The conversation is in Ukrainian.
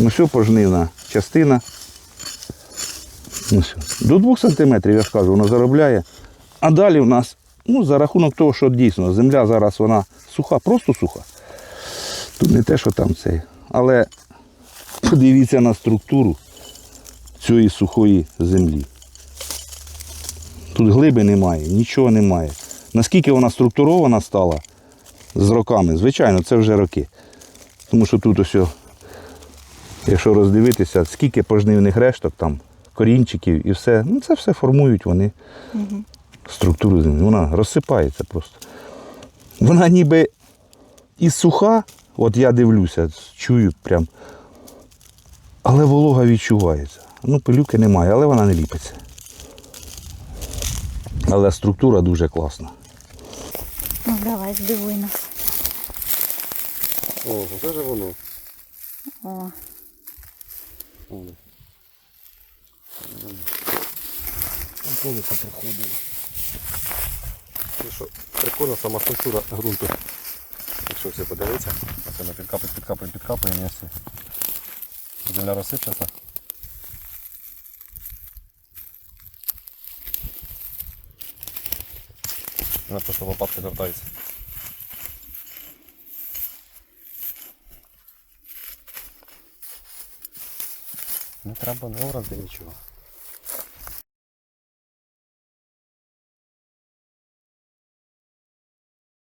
Ну що пожнивна частина. Ну, все. До 2 см, я ж кажу, воно заробляє. А далі в нас, ну, за рахунок того, що дійсно земля зараз вона суха, просто суха. Тут не те, що там цей. Але подивіться на структуру цієї сухої землі. Тут глиби немає, нічого немає. Наскільки вона структурована стала з роками, звичайно, це вже роки. Тому що тут ось, якщо роздивитися, скільки пожнивних решток там, корінчиків і все, ну це все формують вони структуру землі. Вона розсипається просто. Вона ніби і суха, от я дивлюся, чую прям. Але волога відчувається. Ну, пилюки немає, але вона не ліпиться. Але структура дуже класна. Ну давай, здивуй нас. О, це ж воно. О, Колесо проходило. Що, прикольна сама структура ґрунту. Якщо все подивитися, оце ми підкапуємо, підкапуємо, підкапуємо і все. Земля розсипчата. Вона просто лопатки вертається. Не треба не орати нічого.